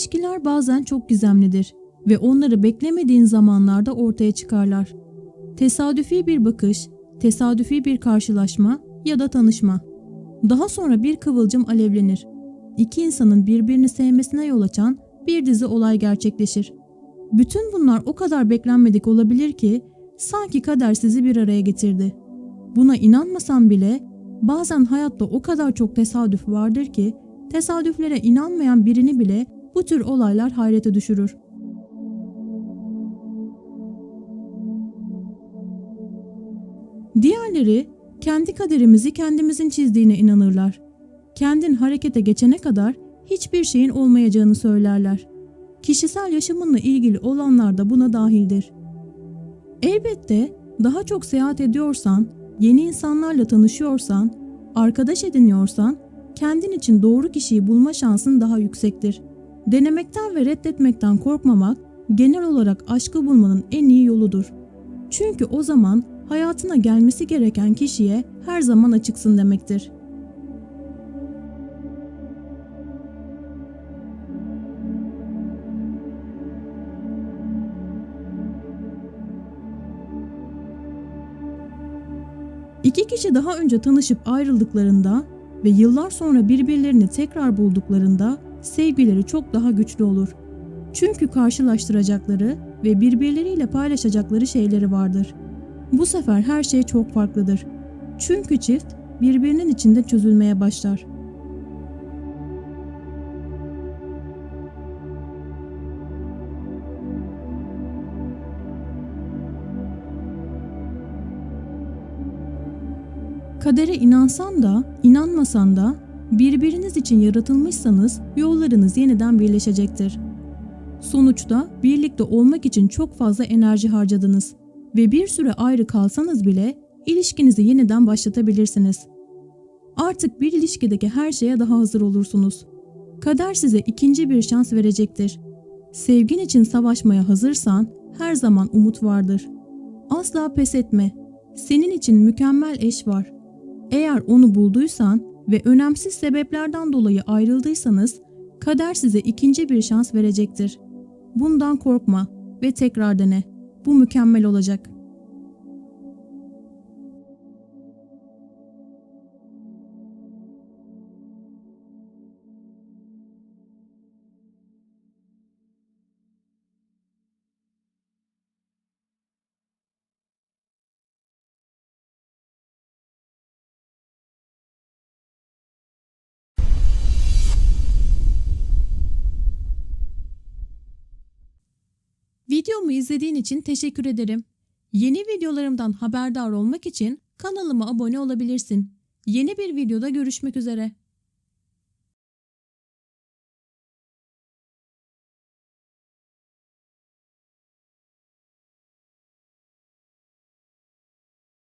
İlişkiler bazen çok gizemlidir ve onları beklemediğin zamanlarda ortaya çıkarlar. Tesadüfi bir bakış, tesadüfi bir karşılaşma ya da tanışma. Daha sonra bir kıvılcım alevlenir. İki insanın birbirini sevmesine yol açan bir dizi olay gerçekleşir. Bütün bunlar o kadar beklenmedik olabilir ki sanki kader sizi bir araya getirdi. Buna inanmasan bile bazen hayatta o kadar çok tesadüf vardır ki tesadüflere inanmayan birini bile bu tür olaylar hayrete düşürür. Diğerleri kendi kaderimizi kendimizin çizdiğine inanırlar. Kendin harekete geçene kadar hiçbir şeyin olmayacağını söylerler. Kişisel yaşamınla ilgili olanlar da buna dahildir. Elbette daha çok seyahat ediyorsan, yeni insanlarla tanışıyorsan, arkadaş ediniyorsan, kendin için doğru kişiyi bulma şansın daha yüksektir. Denemekten ve reddetmekten korkmamak genel olarak aşkı bulmanın en iyi yoludur. Çünkü o zaman hayatına gelmesi gereken kişiye her zaman açıksın demektir. İki kişi daha önce tanışıp ayrıldıklarında ve yıllar sonra birbirlerini tekrar bulduklarında sevgileri çok daha güçlü olur. Çünkü karşılaştıracakları ve birbirleriyle paylaşacakları şeyleri vardır. Bu sefer her şey çok farklıdır. Çünkü çift birbirinin içinde çözülmeye başlar. Kadere inansan da, inanmasan da birbiriniz için yaratılmışsanız yollarınız yeniden birleşecektir. Sonuçta birlikte olmak için çok fazla enerji harcadınız ve bir süre ayrı kalsanız bile ilişkinizi yeniden başlatabilirsiniz. Artık bir ilişkideki her şeye daha hazır olursunuz. Kader size ikinci bir şans verecektir. Sevgin için savaşmaya hazırsan her zaman umut vardır. Asla pes etme. Senin için mükemmel eş var. Eğer onu bulduysan ve önemsiz sebeplerden dolayı ayrıldıysanız kader size ikinci bir şans verecektir. Bundan korkma ve tekrar dene. Bu mükemmel olacak. Videomu izlediğin için teşekkür ederim. Yeni videolarımdan haberdar olmak için kanalıma abone olabilirsin. Yeni bir videoda görüşmek üzere.